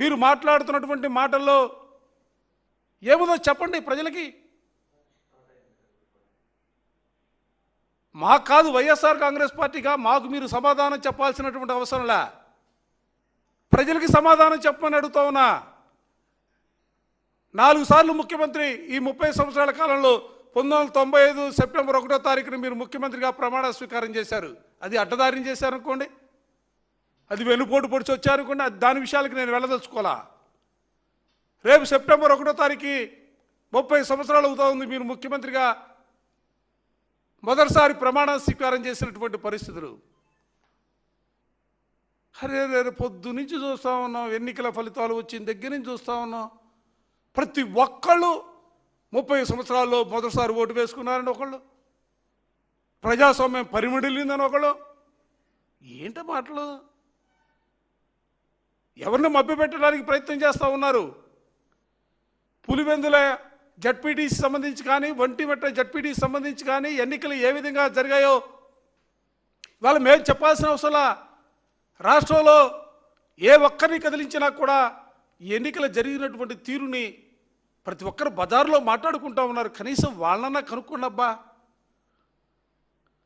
మీరు మాట్లాడుతున్నటువంటి మాటల్లో ఏముందో చెప్పండి ప్రజలకి. మాకు కాదు వైఎస్ఆర్ కాంగ్రెస్ పార్టీగా మాకు మీరు సమాధానం చెప్పాల్సినటువంటి అవసరంలా ప్రజలకి సమాధానం చెప్పమని అడుగుతా ఉన్నా. నాలుగు సార్లు ముఖ్యమంత్రి ఈ ముప్పై సంవత్సరాల కాలంలో పంతొమ్మిది వందల తొంభై ఐదు సెప్టెంబర్ ఒకటో తారీఖున మీరు ముఖ్యమంత్రిగా ప్రమాణ స్వీకారం చేశారు. అది అడ్డదారిని చేశారనుకోండి. అది వెనుపోటు పొడిచి వచ్చారనుకోండి దాని విషయాలకు నేను వెళ్ళదలుచుకోవాలా? రేపు సెప్టెంబర్ ఒకటో తారీఖు ముప్పై సంవత్సరాలు అవుతా ఉంది మీరు ముఖ్యమంత్రిగా. మొదటిసారి ప్రమాణ స్వీకారం చేసినటువంటి పరిస్థితులు. అరే రే పొద్దు నుంచి చూస్తూ ఉన్నాం ఎన్నికల ఫలితాలు వచ్చిన దగ్గర నుంచి చూస్తూ ఉన్నాం. ప్రతి ఒక్కళ్ళు ముప్పై సంవత్సరాల్లో మొదటిసారి ఓటు వేసుకున్నారని ఒకళ్ళు. ప్రజాస్వామ్యం పరిమిడిల్లిందని ఒకళ్ళు. ఏంట మాటలు? ఎవరిని మభ్యపెట్టడానికి ప్రయత్నం చేస్తూ ఉన్నారు? పులివెందుల జడ్పీటీసీ సంబంధించి కానీ ఒంటిమెట్ట జడ్పీటీసీ సంబంధించి కానీ ఎన్నికలు ఏ విధంగా జరిగాయో ఇవాళ మేము చెప్పాల్సిన అవసరం రాష్ట్రంలో ఏ ఒక్కరిని కదిలించినా కూడా ఈ ఎన్నికలు జరిగినటువంటి తీరుని ప్రతి ఒక్కరు బజారులో మాట్లాడుకుంటూ ఉన్నారు. కనీసం వాళ్ళన్నా కనుక్కోండబ్బా.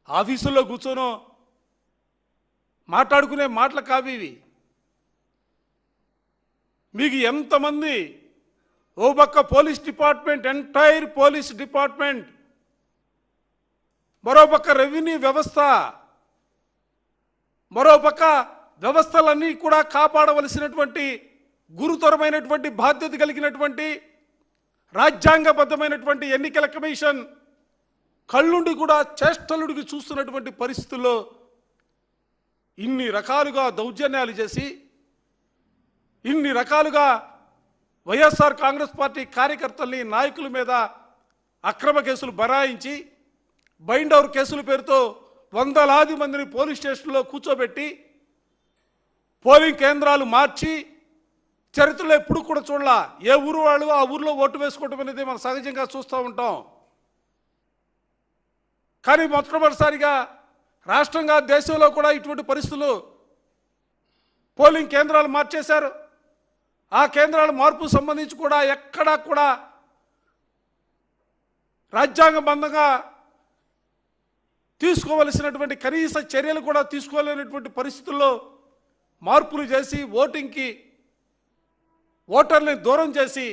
ఆఫీసుల్లో కూర్చోనో మాట్లాడుకునే మాటలు కావి ఇవి. మీకు ఎంతమంది ఓ పక్క police department entire police department మరోపక్క రెవెన్యూ వ్యవస్థ మరోపక్క వ్యవస్థలన్నీ కూడా కాపాడవలసినటువంటి గురుతరమైనటువంటి బాధ్యత కలిగినటువంటి రాజ్యాంగబద్ధమైనటువంటి ఎన్నికల కమిషన్ కళ్ళుండి కూడా చేష్టలుడికి చూస్తున్నటువంటి పరిస్థితుల్లో ఇన్ని రకాలుగా దౌర్జన్యాలు చేసి ఇన్ని రకాలుగా వైఎస్ఆర్ కాంగ్రెస్ పార్టీ కార్యకర్తల్ని నాయకుల మీద అక్రమ కేసులు బరాయించి బైండ్ అవర్ కేసుల పేరుతో వందలాది మందిని పోలీస్ స్టేషన్లో కూర్చోబెట్టి పోలింగ్ కేంద్రాలు మార్చి చరిత్రలో ఎప్పుడు కూడా చూడాల. ఏ ఊరు వాళ్ళు ఆ ఊర్లో ఓటు వేసుకోవటం అనేది మనం సహజంగా చూస్తూ ఉంటాం. కానీ మొట్టమొదటిసారిగా రాష్ట్రంగా దేశంలో కూడా ఇటువంటి పరిస్థితులు పోలింగ్ కేంద్రాలు మార్చేశారు. ఆ కేంద్రాల మార్పు సంబంధించి కూడా ఎక్కడా కూడా రాజ్యాంగబద్ధంగా తీసుకోవలసినటువంటి కనీస చర్యలు కూడా తీసుకోలేనటువంటి పరిస్థితుల్లో మార్పులు చేసి ఓటింగ్కి ఓటర్ని దూరం చేసి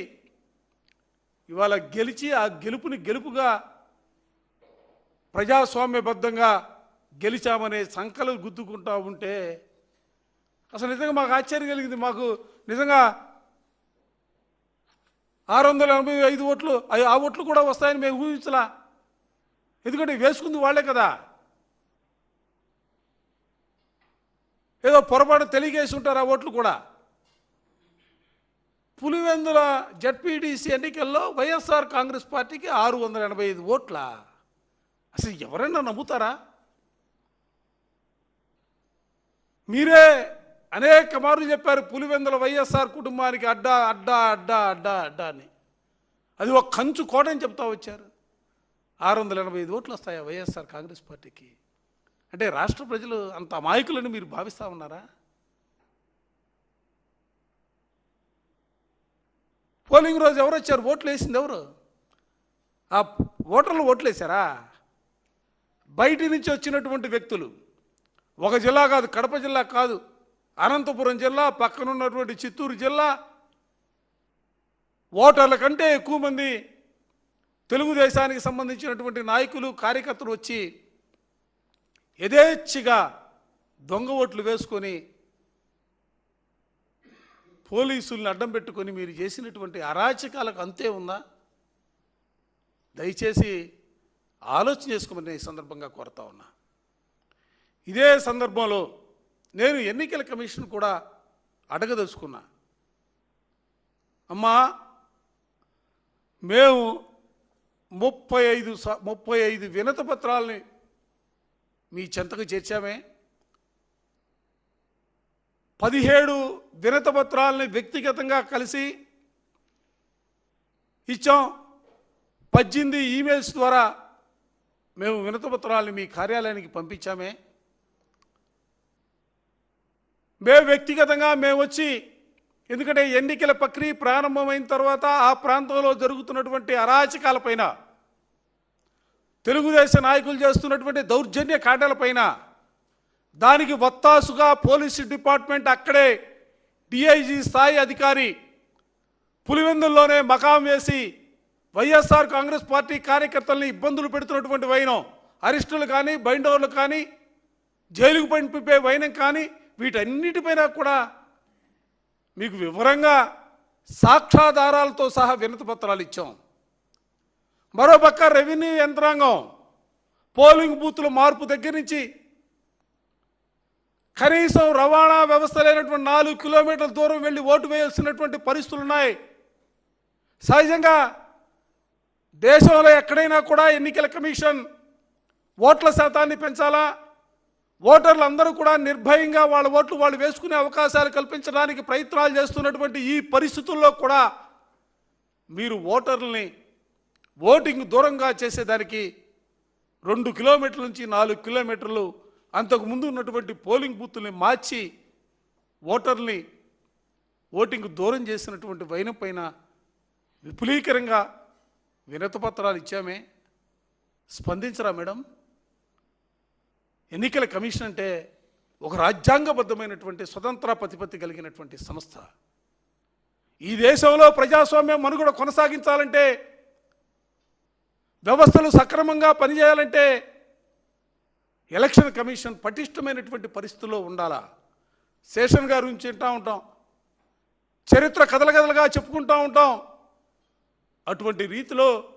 ఇవాళ గెలిచి ఆ గెలుపుని గెలుపుగా ప్రజాస్వామ్యబద్ధంగా గెలిచామనే సంకలు గుద్దుకుంటా ఉంటే అసలు నిజంగా మాకు ఆశ్చర్యం కలిగింది. మాకు నిజంగా ఆరు వందల ఎనభై ఐదు ఓట్లు ఆ ఓట్లు కూడా వస్తాయని మేము ఊహించలా. ఎందుకంటే వేసుకుంది వాళ్ళే కదా. ఏదో పొరపాటు తెలియజేసి ఉంటారు ఆ ఓట్లు కూడా. పులివెందుల జడ్పీటీసీ ఎన్నికల్లో వైఎస్ఆర్ కాంగ్రెస్ పార్టీకి ఆరు వందల ఎనభై ఐదు ఓట్ల? అసలు ఎవరైనా నమ్ముతారా? మీరే అనేక మార్లు చెప్పారు పులివెందుల వైఎస్ఆర్ కుటుంబానికి అడ్డా అడ్డా అడ్డా అడ్డా అడ్డా అని. అది ఒక కంచు కోట అని చెప్తా వచ్చారు. ఆరు వందల ఎనభై ఐదు ఓట్లు వస్తాయా వైఎస్ఆర్ కాంగ్రెస్ పార్టీకి? అంటే రాష్ట్ర ప్రజలు అంత అమాయకులని మీరు భావిస్తా ఉన్నారా? పోలింగ్ రోజు ఎవరు వచ్చారు? ఓట్లు వేసింది ఎవరు? ఆ ఓటర్లు ఓట్లు వేశారా? బయటి నుంచి వచ్చినటువంటి వ్యక్తులు. ఒక జిల్లా కాదు కడప జిల్లా కాదు అనంతపురం జిల్లా పక్కనున్నటువంటి చిత్తూరు జిల్లా. ఓటర్ల కంటే ఎక్కువ మంది తెలుగుదేశానికి సంబంధించినటువంటి నాయకులు కార్యకర్తలు వచ్చి యథేచ్ఛగా దొంగ ఓట్లు వేసుకొని పోలీసుల్ని అడ్డం పెట్టుకొని మీరు చేసినటువంటి అరాచకాలకు అంతే ఉందా? దయచేసి ఆలోచన చేసుకోమని ఈ సందర్భంగా కోరుతా ఉన్నా. ఇదే సందర్భంలో నేను ఎన్నికల కమిషన్ కూడా అడగదలుచుకున్నా. అమ్మా మేము ముప్పై ఐదు స- ముప్పై ఐదు వినత పత్రాలని మీ చెంతకు చేర్చామే. పదిహేడు వినత పత్రాలని వ్యక్తిగతంగా కలిసి ఇచ్చాం. పద్దెనిమిది ఈమెయిల్స్ ద్వారా మేము వినత పత్రాలని మీ కార్యాలయానికి పంపించామే. మేము వ్యక్తిగతంగా మేము వచ్చి ఎందుకంటే ఎన్నికల ప్రక్రియ ప్రారంభమైన తర్వాత ఆ ప్రాంతంలో జరుగుతున్నటువంటి అరాచకాలపైన తెలుగుదేశం నాయకులు చేస్తున్నటువంటి దౌర్జన్య కాండాలపైన దానికి వత్తాసుగా పోలీసు డిపార్ట్మెంట్ అక్కడే డిఐజీ స్థాయి అధికారి పులివెందుల్లోనే మకాం వేసి వైఎస్ఆర్ కాంగ్రెస్ పార్టీ కార్యకర్తల్ని ఇబ్బందులు పెడుతున్నటువంటి వైనం అరెస్టులు కానీ బైండోర్లు కానీ జైలుకు పంపిపే వైనం కానీ వీటన్నిటిపైన కూడా మీకు వివరంగా సాక్ష్యాధారాలతో సహా వినతి పత్రాలు ఇచ్చాం. మరోపక్క రెవెన్యూ యంత్రాంగం పోలింగ్ బూత్లు మార్పు దగ్గర నుంచి కనీసం రవాణా వ్యవస్థ లేనటువంటి నాలుగు కిలోమీటర్ల దూరం వెళ్ళి ఓటు వేయాల్సినటువంటి పరిస్థితులు ఉన్నాయి. సహజంగా దేశంలో ఎక్కడైనా కూడా ఎన్నికల కమిషన్ ఓట్ల శాతాన్ని పెంచాలా? ఓటర్లు అందరూ కూడా నిర్భయంగా వాళ్ళ ఓట్లు వాళ్ళు వేసుకునే అవకాశాలు కల్పించడానికి ప్రయత్నాలు చేస్తున్నటువంటి ఈ పరిస్థితుల్లో కూడా మీరు ఓటర్లని ఓటింగ్ దూరంగా చేసేదానికి రెండు కిలోమీటర్ల నుంచి నాలుగు కిలోమీటర్లు అంతకు ముందు ఉన్నటువంటి పోలింగ్ బూత్ని మార్చి ఓటర్ని ఓటింగ్ దూరం చేసినటువంటి వైనం పైన విపులీకరంగా వినతిపత్రాలు ఇచ్చామే. స్పందించరా మేడం? ఎన్నికల కమిషన్ అంటే ఒక రాజ్యాంగబద్ధమైనటువంటి స్వతంత్ర ప్రతిపత్తి కలిగినటువంటి సంస్థ. ఈ దేశంలో ప్రజాస్వామ్యం మనుగడ కొనసాగించాలంటే వ్యవస్థలు సక్రమంగా పనిచేయాలంటే ఎలక్షన్ కమిషన్ పటిష్టమైనటువంటి పరిస్థితుల్లో ఉండాలా? శేషన్ గారి గురించి వింటూ ఉంటాం. చరిత్ర కథల కథలుగా చెప్పుకుంటూ ఉంటాం. అటువంటి రీతిలో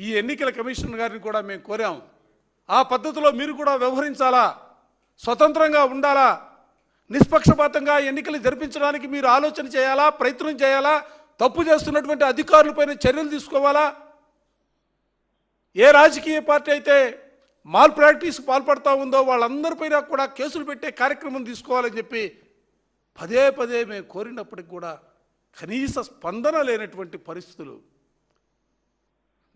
ఈ ఎన్నికల కమిషన్ గారిని కూడా మేము కోరాం. ఆ పద్ధతిలో మీరు కూడా వ్యవహరించాలా? స్వతంత్రంగా ఉండాలా? నిష్పక్షపాతంగా ఎన్నికలు జరిపించడానికి మీరు ఆలోచన చేయాలా? ప్రయత్నం చేయాలా? తప్పు చేస్తున్నటువంటి అధికారులపైన చర్యలు తీసుకోవాలా? ఏ రాజకీయ పార్టీ అయితే మాల్ ప్రాక్టీస్ పాల్పడతా ఉందో వాళ్ళందరిపైన కూడా కేసులు పెట్టే కార్యక్రమం తీసుకోవాలని చెప్పి పదే పదే మేము కోరినప్పటికి కూడా కనీస స్పందన లేనటువంటి పరిస్థితులు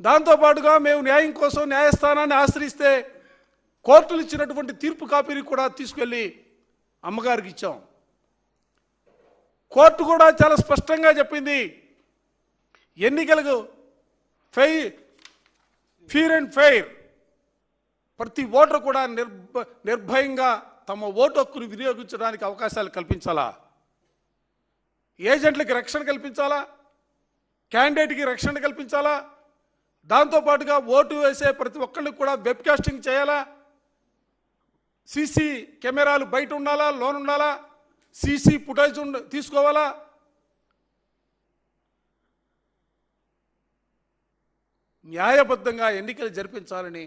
దాంతోపాటుగా మేము న్యాయం కోసం న్యాయస్థానాన్ని ఆశ్రయిస్తే కోర్టులు ఇచ్చినటువంటి తీర్పు కాపీని కూడా తీసుకెళ్ళి అమ్మగారికి ఇచ్చాం. కోర్టు కూడా చాలా స్పష్టంగా చెప్పింది. ఎన్నికలకు ఫెయి ఫీర్ అండ్ ఫెయిర్. ప్రతి ఓటర్ కూడా నిర్భ నిర్భయంగా తమ ఓటు హక్కును వినియోగించడానికి అవకాశాలు కల్పించాలా? ఏజెంట్లకి రక్షణ కల్పించాలా? క్యాండిడేట్కి రక్షణ కల్పించాలా? దాంతోపాటుగా ఓటు వేసే ప్రతి ఒక్కళ్ళకి కూడా వెబ్కాస్టింగ్ చేయాలా? సీసీ కెమెరాలు బయట ఉండాలా? లోన్ ఉండాలా? సీసీ ఫుటేజ్ ఉండ తీసుకోవాలా? న్యాయబద్ధంగా ఎన్నికలు జరిపించాలని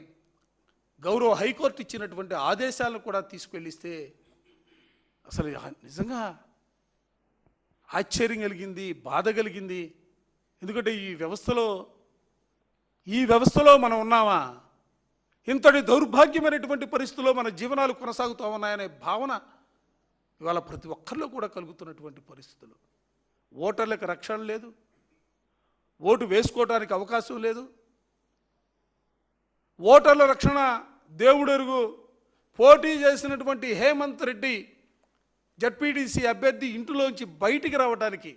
గౌరవ హైకోర్టు ఇచ్చినటువంటి ఆదేశాలను కూడా తీసుకెళ్ళిస్తే అసలు నిజంగా ఆశ్చర్యం కలిగింది బాధ కలిగింది. ఎందుకంటే ఈ వ్యవస్థలో ఈ వ్యవస్థలో మనం ఉన్నామా? ఇంతటి దౌర్భాగ్యమైనటువంటి పరిస్థితుల్లో మన జీవనాలు కొనసాగుతూ ఉన్నాయనే భావన ఇవాళ ప్రతి ఒక్కరిలో కూడా కలుగుతున్నటువంటి పరిస్థితులు. ఓటర్లకు రక్షణ లేదు. ఓటు వేసుకోవడానికి అవకాశం లేదు. ఓటర్ల రక్షణ దేవుడెరుగు. పోటీ చేసినటువంటి హేమంత్ రెడ్డి జడ్పీటీసీ అభ్యర్థి ఇంటిలోంచి బయటికి రావడానికి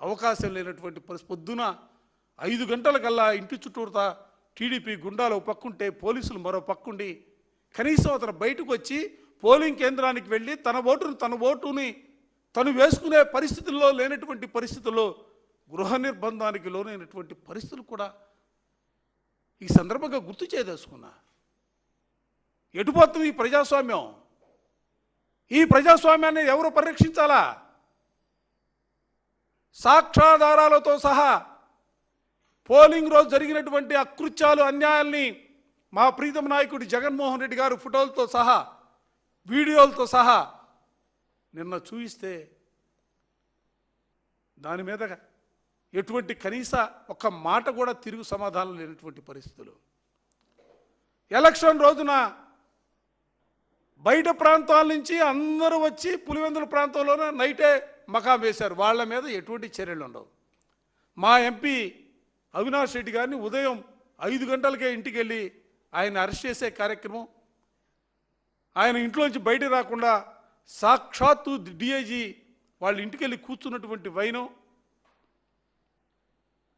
అవకాశం లేనటువంటి పరిస్థితి. పొద్దున ఐదు గంటలకల్లా ఇంటి చుట్టూతా టీడీపీ గుండాలు పక్కుంటే పోలీసులు మరో పక్కుండి. కనీసం అతను బయటకు వచ్చి పోలింగ్ కేంద్రానికి వెళ్ళి తన ఓటును తన ఓటుని తను వేసుకునే పరిస్థితుల్లో లేనటువంటి పరిస్థితుల్లో గృహ నిర్బంధానికి లోనైనటువంటి పరిస్థితులు కూడా ఈ సందర్భంగా గుర్తు చేయదలుచుకున్నా. ఎటుపోతుంది ఈ ప్రజాస్వామ్యం? ఈ ప్రజాస్వామ్యాన్ని ఎవరు పరిరక్షించాలా? సాక్ష్యాధారాలతో సహా పోలింగ్ రోజు జరిగినటువంటి అకృత్యాలు అన్యాయాల్ని మా ప్రీతం నాయకుడు జగన్మోహన్ రెడ్డి గారు ఫోటోలతో సహా వీడియోలతో సహా నిన్న చూయిస్తే దాని మీద ఎటువంటి కనీస ఒక్క మాట కూడా తిరుగు సమాధానం లేనటువంటి పరిస్థితులు. ఎలక్షన్ రోజున బయట ప్రాంతాల నుంచి అందరూ వచ్చి పులివెందుల ప్రాంతంలోనే నైటే మకాం వేశారు. వాళ్ళ మీద ఎటువంటి చర్యలు ఉండవు. మా ఎంపీ అవినాష్ రెడ్డి గారిని ఉదయం ఐదు గంటలకే ఇంటికి వెళ్ళి ఆయన అరెస్ట్ చేసే కార్యక్రమం. ఆయన ఇంట్లోంచి బయట రాకుండా సాక్షాత్తు డిఐజీ వాళ్ళ ఇంటికి వెళ్ళి కూర్చున్నటువంటి వైనం.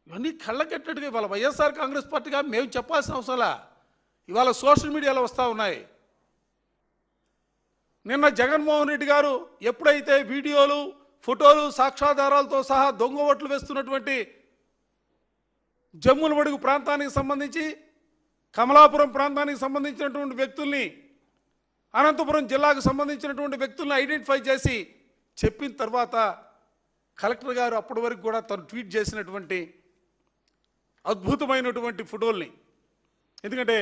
ఇవన్నీ కళ్ళకెట్టట్టుగా ఇవాళ వైఎస్ఆర్ కాంగ్రెస్ పార్టీగా మేము చెప్పాల్సిన అవసరంలా? ఇవాళ సోషల్ మీడియాలో వస్తూ ఉన్నాయి. నిన్న జగన్మోహన్ రెడ్డి గారు ఎప్పుడైతే వీడియోలు ఫోటోలు సాక్ష్యాధారాలతో సహా దొంగ ఓట్లు వేస్తున్నటువంటి జమ్ముల బడుగు ప్రాంతానికి సంబంధించి కమలాపురం ప్రాంతానికి సంబంధించినటువంటి వ్యక్తుల్ని అనంతపురం జిల్లాకు సంబంధించినటువంటి వ్యక్తుల్ని ఐడెంటిఫై చేసి చెప్పిన తర్వాత కలెక్టర్ గారు అప్పటి వరకు కూడా తను ట్వీట్ చేసినటువంటి అద్భుతమైనటువంటి ఫోటోల్ని. ఎందుకంటే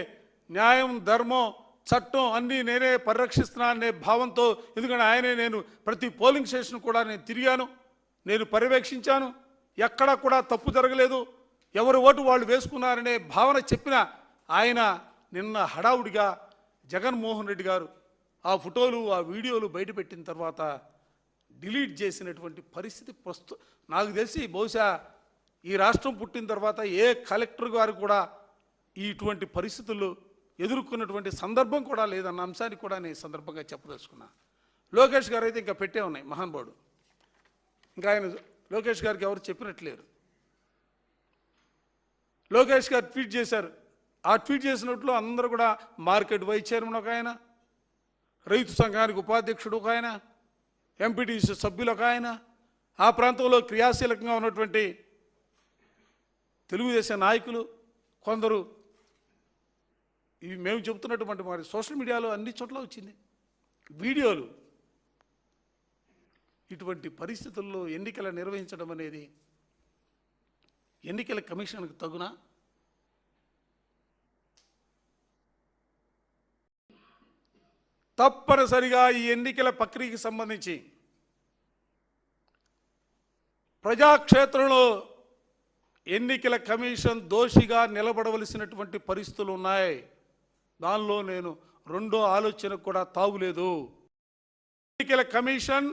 న్యాయం ధర్మం చట్టం అన్నీ నేనే పరిరక్షిస్తున్నా అనే భావంతో ఎందుకంటే ఆయనే నేను ప్రతి పోలింగ్ స్టేషన్ కూడా నేను తిరిగాను నేను పర్యవేక్షించాను ఎక్కడా కూడా తప్పు జరగలేదు. ఎవరి ఓటు వాళ్ళు వేసుకున్నారనే భావన చెప్పిన ఆయన నిన్న హడావుడిగా జగన్మోహన్ రెడ్డి గారు ఆ ఫోటోలు ఆ వీడియోలు బయటపెట్టిన తర్వాత డిలీట్ చేసినటువంటి పరిస్థితి ప్రస్తు నాకు తెలిసి బహుశా ఈ రాష్ట్రం పుట్టిన తర్వాత ఏ కలెక్టర్ గారు కూడా ఇటువంటి పరిస్థితులు ఎదుర్కొన్నటువంటి సందర్భం కూడా లేదన్న అంశాన్ని కూడా నేను ఈ సందర్భంగా చెప్పదలుచుకున్నా. లోకేష్ గారు అయితే ఇంకా పెట్టే ఉన్నాయి మహానుభావుడు. ఇంకా ఆయన లోకేష్ గారికి ఎవరు చెప్పినట్లేరు లోకేష్ గారు ట్వీట్ చేశారు. ఆ ట్వీట్ చేసినట్లు అందరూ కూడా మార్కెట్ వైస్ చైర్మన్ ఒక ఆయన రైతు సంఘానికి ఉపాధ్యక్షుడు ఒక ఆయన ఎంపీటీసీ సభ్యులు ఒక ఆయన ఆ ప్రాంతంలో క్రియాశీలకంగా ఉన్నటువంటి తెలుగుదేశం నాయకులు కొందరు. ఇవి మేము చెబుతున్నటువంటి మరి సోషల్ మీడియాలో అన్ని చోట్ల వచ్చింది. వీడియోలు ఇటువంటి పరిస్థితుల్లో ఎన్నికలు నిర్వహించడం అనేది ఎన్నికల కమిషన్కి తగునా? తప్పనిసరిగా ఈ ఎన్నికల ప్రక్రియకి సంబంధించి ప్రజాక్షేత్రంలో ఎన్నికల కమిషన్ దోషిగా నిలబడవలసినటువంటి పరిస్థితులు ఉన్నాయి. దానిలో నేను రెండో ఆలోచనకు కూడా తావులేదు ఎన్నికల కమిషన్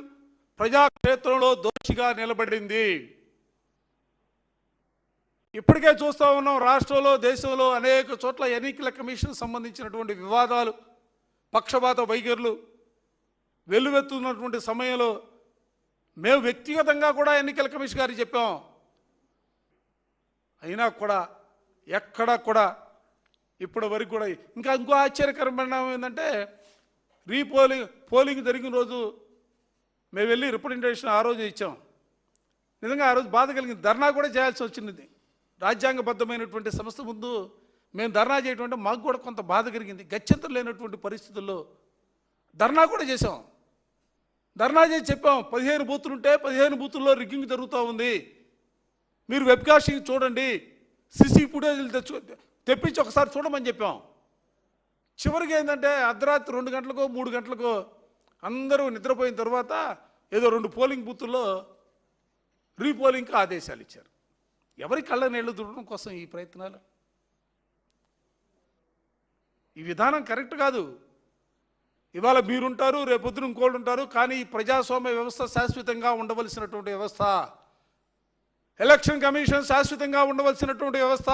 ప్రజాక్షేత్రంలో దోషిగా నిలబడింది. ఇప్పటికే చూస్తూ ఉన్నాం రాష్ట్రంలో దేశంలో అనేక చోట్ల ఎన్నికల కమిషన్ సంబంధించినటువంటి వివాదాలు పక్షపాత వైఖరులు వెల్లువెత్తున్నటువంటి సమయంలో మేము వ్యక్తిగతంగా కూడా ఎన్నికల కమిషన్ గారికి చెప్పాం. అయినా కూడా ఎక్కడా కూడా ఇప్పటి వరకు కూడా ఇంకా ఇంకో ఆశ్చర్యకరమైన పరిణామం ఏంటంటే రీపోలింగ్ పోలింగ్ జరిగిన రోజు మేము వెళ్ళి రిప్రజెంటేషన్ ఆ రోజు ఇచ్చాం. నిజంగా ఆ రోజు బాధ కలిగింది. ధర్నా కూడా చేయాల్సి వచ్చింది. రాజ్యాంగబద్ధమైనటువంటి సంస్థ ముందు మేము ధర్నా చేయటం మాకు కూడా కొంత బాధ కలిగింది. గత్యంతరం లేనటువంటి పరిస్థితుల్లో ధర్నా కూడా చేసాం ధర్నా చేసి చెప్పాం పదిహేను బూతులు ఉంటే పదిహేను బూతుల్లో రిగ్గింగ్ జరుగుతూ ఉంది. మీరు వెబ్కాస్టింగ్ చూడండి సిసి ఫుటేజీలు తెచ్చు తెప్పించి ఒకసారి చూడమని చెప్పాం. చివరికి ఏంటంటే అర్ధరాత్రి రెండు గంటలకో మూడు గంటలకో అందరూ నిద్రపోయిన తర్వాత ఏదో రెండు పోలింగ్ బూతుల్లో రీపోలింగ్కి ఆదేశాలు ఇచ్చారు. ఎవరి కళ్ళ నీళ్ళు దుడడం కోసం ఈ ప్రయత్నాలు? ఈ విధానం కరెక్ట్ కాదు. ఇవాళ మీరుంటారు రేపొద్దున ఇంకోళ్ళు ఉంటారు కానీ ఈ ప్రజాస్వామ్య వ్యవస్థ శాశ్వతంగా ఉండవలసినటువంటి వ్యవస్థ. ఎలక్షన్ కమిషన్ శాశ్వతంగా ఉండవలసినటువంటి వ్యవస్థ.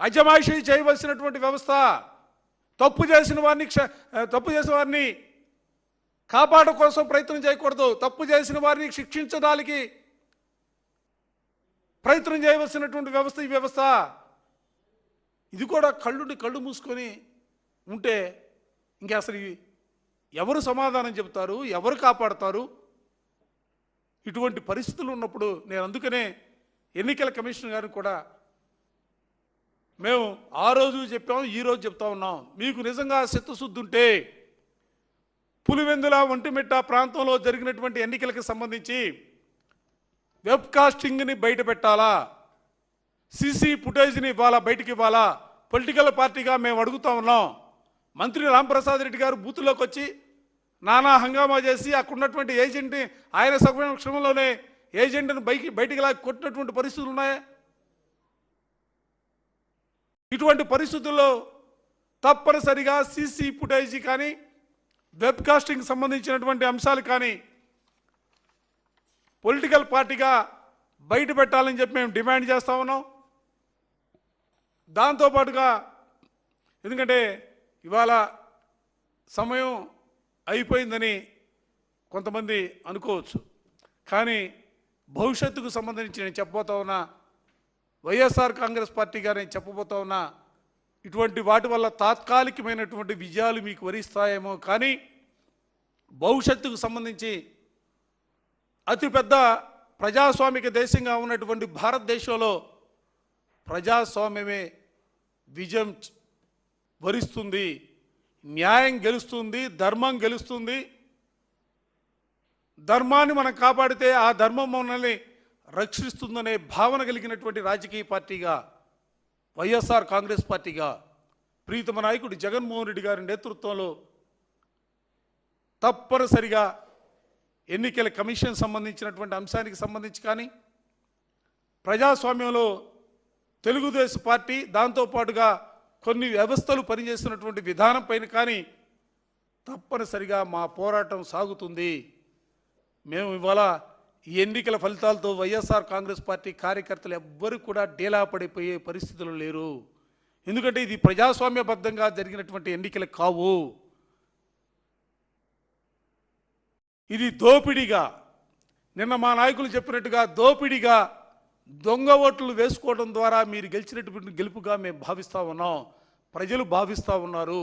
అజమాయిషీ చేయవలసినటువంటి వ్యవస్థ. తప్పు చేసిన వారిని క్ష- తప్పు చేసిన వారిని కాపాడ కోసం ప్రయత్నం చేయకూడదు. తప్పు చేసిన వారిని శిక్షించడానికి ప్రయత్నం చేయవలసినటువంటి వ్యవస్థ ఈ వ్యవస్థ. ఇది కూడా కళ్ళుండి కళ్ళు మూసుకొని ఉంటే ఇంకా అసలు ఎవరు సమాధానం చెబుతారు ఎవరు కాపాడతారు? ఇటువంటి పరిస్థితులు ఉన్నప్పుడు నేను అందుకనే ఎన్నికల కమిషన్ గారిని కూడా మేము ఆ రోజు చెప్పాము ఈ రోజు చెప్తా ఉన్నాం. మీకు నిజంగా చిత్తశుద్ధి ఉంటే పులివెందుల ఒంటిమిట్ట ప్రాంతంలో జరిగినటువంటి ఎన్నికలకు సంబంధించి వెబ్ కాస్టింగ్ని బయట పెట్టాలా? సీసీ ఫుటేజ్ని ఇవ్వాలా బయటికి ఇవ్వాలా? పొలిటికల్ పార్టీగా మేము అడుగుతా ఉన్నాం. మంత్రి రాంప్రసాద్ రెడ్డి గారు బూత్లోకి వచ్చి నానా హంగామా చేసి అక్కడ ఉన్నటువంటి ఏజెంట్ని ఆయన సమక్షంలోనే ఏజెంట్ని బయకి బయటికి లాగి కొట్టినటువంటి పరిస్థితులు ఉన్నాయా? ఇటువంటి పరిస్థితుల్లో తప్పనిసరిగా సీసీ ఫుటేజ్ కానీ వెబ్కాస్టింగ్ సంబంధించినటువంటి అంశాలు కానీ పొలిటికల్ పార్టీగా బయట పెట్టాలని చెప్పి మేము డిమాండ్ చేస్తా ఉన్నాం. దాంతోపాటుగా ఎందుకంటే ఇవాళ సమయం అయిపోయిందని కొంతమంది అనుకోవచ్చు. కానీ భవిష్యత్తుకు సంబంధించి నేను చెప్పబోతా ఉన్నా వైఎస్ఆర్ కాంగ్రెస్ పార్టీగా నేను చెప్పబోతా ఉన్నా ఇటువంటి వాటి వల్ల తాత్కాలికమైనటువంటి విజయాలు మీకు వరిస్తాయేమో. కానీ భవిష్యత్తుకు సంబంధించి అతిపెద్ద ప్రజాస్వామిక దేశంగా ఉన్నటువంటి భారతదేశంలో ప్రజాస్వామ్యమే విజయం వరిస్తుంది న్యాయం గెలుస్తుంది ధర్మం గెలుస్తుంది. ధర్మాన్ని మనం కాపాడితే ఆ ధర్మం మనల్ని రక్షిస్తుందనే భావన కలిగినటువంటి రాజకీయ పార్టీగా వైఎస్ఆర్ కాంగ్రెస్ పార్టీగా ప్రీతమ నాయకుడు జగన్మోహన్ రెడ్డి గారి నేతృత్వంలో తప్పనిసరిగా ఎన్నికల కమిషన్ సంబంధించినటువంటి అంశానికి సంబంధించి కానీ ప్రజాస్వామ్యంలో తెలుగుదేశం పార్టీ దాంతోపాటుగా కొన్ని వ్యవస్థలు పనిచేస్తున్నటువంటి విధానం పైన కానీ తప్పనిసరిగా మా పోరాటం సాగుతుంది. మేము ఇవాళ ఈ ఎన్నికల ఫలితాలతో వైఎస్ఆర్ కాంగ్రెస్ పార్టీ కార్యకర్తలు ఎవ్వరూ కూడా డేలా పడిపోయే పరిస్థితులు లేరు. ఎందుకంటే ఇది ప్రజాస్వామ్యబద్ధంగా జరిగినటువంటి ఎన్నికలు కావు. ఇది దోపిడిగా. నిన్న మా నాయకులు చెప్పినట్టుగా దోపిడిగా దొంగ ఓట్లు వేసుకోవడం ద్వారా మీరు గెలిచినటువంటి గెలుపుగా మేము భావిస్తూ ఉన్నాం. ప్రజలు భావిస్తూ ఉన్నారు.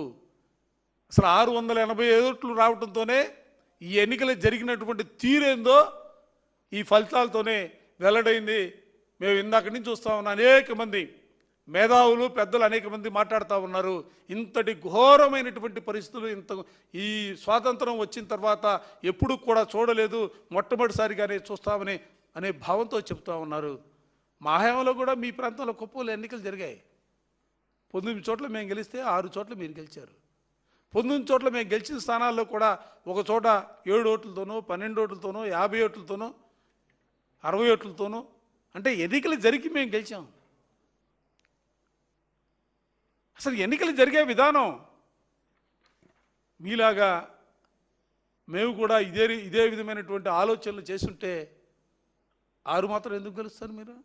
అసలు ఆరు వందల ఎనభై ఓట్లు రావడంతోనే ఈ ఎన్నికలు జరిగినటువంటి తీరేందో ఈ ఫలితాలతోనే వెల్లడైంది. మేము ఇందాక నుంచి చూస్తూ ఉన్నాం అనేక మంది మేధావులు పెద్దలు అనేక మంది మాట్లాడుతూ ఉన్నారు. ఇంతటి ఘోరమైనటువంటి పరిస్థితులు ఇంత ఈ స్వాతంత్రం వచ్చిన తర్వాత ఎప్పుడు కూడా చూడలేదు. మొట్టమొదటిసారిగానే చూస్తామని అనే భావంతో చెప్తా ఉన్నారు. మా హయాంలో కూడా మీ ప్రాంతంలో కుప్పలు ఎన్నికలు జరిగాయి. పంతొమ్మిది చోట్ల మేము గెలిస్తే ఆరు చోట్ల మీరు గెలిచారు. పంతొమ్మిది చోట్ల మేము గెలిచిన స్థానాల్లో కూడా ఒక చోట ఏడు ఓట్లతోనో పన్నెండు ఓట్లతోనో యాభై ఓట్లతోనో అరవై ఓట్లతోనో అంటే ఎన్నికలు జరిగి మేము గెలిచాం. అసలు ఎన్నికలు జరిగే విధానం మీలాగా మేము కూడా ఇదే ఇదే విధమైనటువంటి ఆలోచనలు చేస్తుంటే ఆరు మాత్రం ఎందుకు గెలుస్తారు మీరు?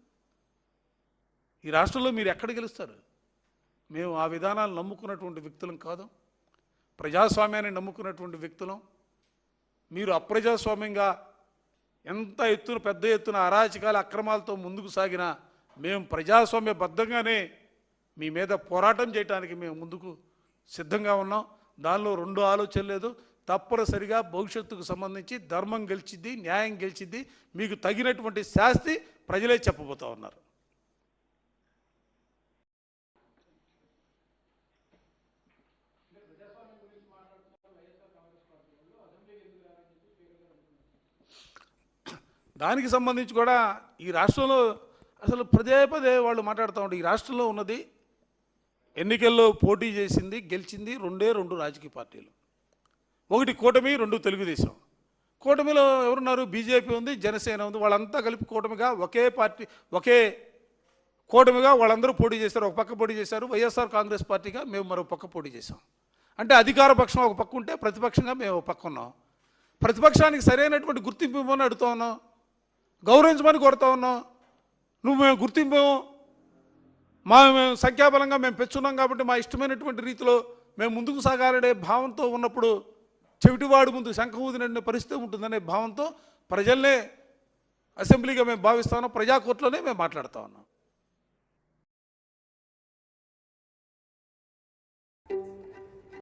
ఈ రాష్ట్రంలో మీరు ఎక్కడ గెలుస్తారు? మేము ఆ విధానాలు నమ్ముకున్నటువంటి వ్యక్తులం కాదు. ప్రజాస్వామ్యాన్ని నమ్ముకున్నటువంటి వ్యక్తులం. మీరు అప్రజాస్వామ్యంగా ఎంత ఎత్తున పెద్ద ఎత్తున అరాచకాల అక్రమాలతో ముందుకు సాగినా మేము ప్రజాస్వామ్యబద్ధంగానే మీ మీద పోరాటం చేయడానికి మేము ముందుకు సిద్ధంగా ఉన్నాం. దానిలో రెండు ఆలోచన లేదు. తప్పనిసరిగా భవిష్యత్తుకు సంబంధించి ధర్మం గెలిచిద్ది న్యాయం గెలిచిద్ది. మీకు తగినటువంటి శాస్తి ప్రజలే చెప్పబోతా ఉన్నారు. దానికి సంబంధించి కూడా ఈ రాష్ట్రంలో అసలు పదే పదే వాళ్ళు మాట్లాడుతూ ఉంటారు ఈ రాష్ట్రంలో ఉన్నది ఎన్నికల్లో పోటీ చేసింది గెలిచింది రెండే రెండు రాజకీయ పార్టీలు. ఒకటి కూటమి రెండు తెలుగుదేశం. కూటమిలో ఎవరున్నారు? బీజేపీ ఉంది జనసేన ఉంది. వాళ్ళంతా కలిపి కూటమిగా ఒకే పార్టీ ఒకే కూటమిగా వాళ్ళందరూ పోటీ చేశారు. ఒక పక్క పోటీ చేశారు. వైఎస్ఆర్ కాంగ్రెస్ పార్టీగా మేము మరో పక్క పోటీ చేశాం. అంటే అధికార పక్షం ఒక పక్క ఉంటే ప్రతిపక్షంగా మేము ఒక పక్క ఉన్నాం. ప్రతిపక్షానికి సరైనటువంటి గుర్తింపు ఇవ్వమని అడుగుతా ఉన్నాం. గౌరవించమని కోరుతా ఉన్నాం. నువ్వు మేము గుర్తింపు మా మేము సంఖ్యాబలంగా మేము పెంచున్నాం కాబట్టి మా ఇష్టమైనటువంటి రీతిలో మేము ముందుకు సాగాలనే భావంతో ఉన్నప్పుడు చెవిటివాడు ముందు శంఖ ఊదినటువంటి పరిస్థితి ఉంటుందనే భావంతో ప్రజల్నే అసెంబ్లీగా మేము భావిస్తా ఉన్నాం ప్రజాకోర్టులోనే మేము మాట్లాడుతూ ఉన్నాం.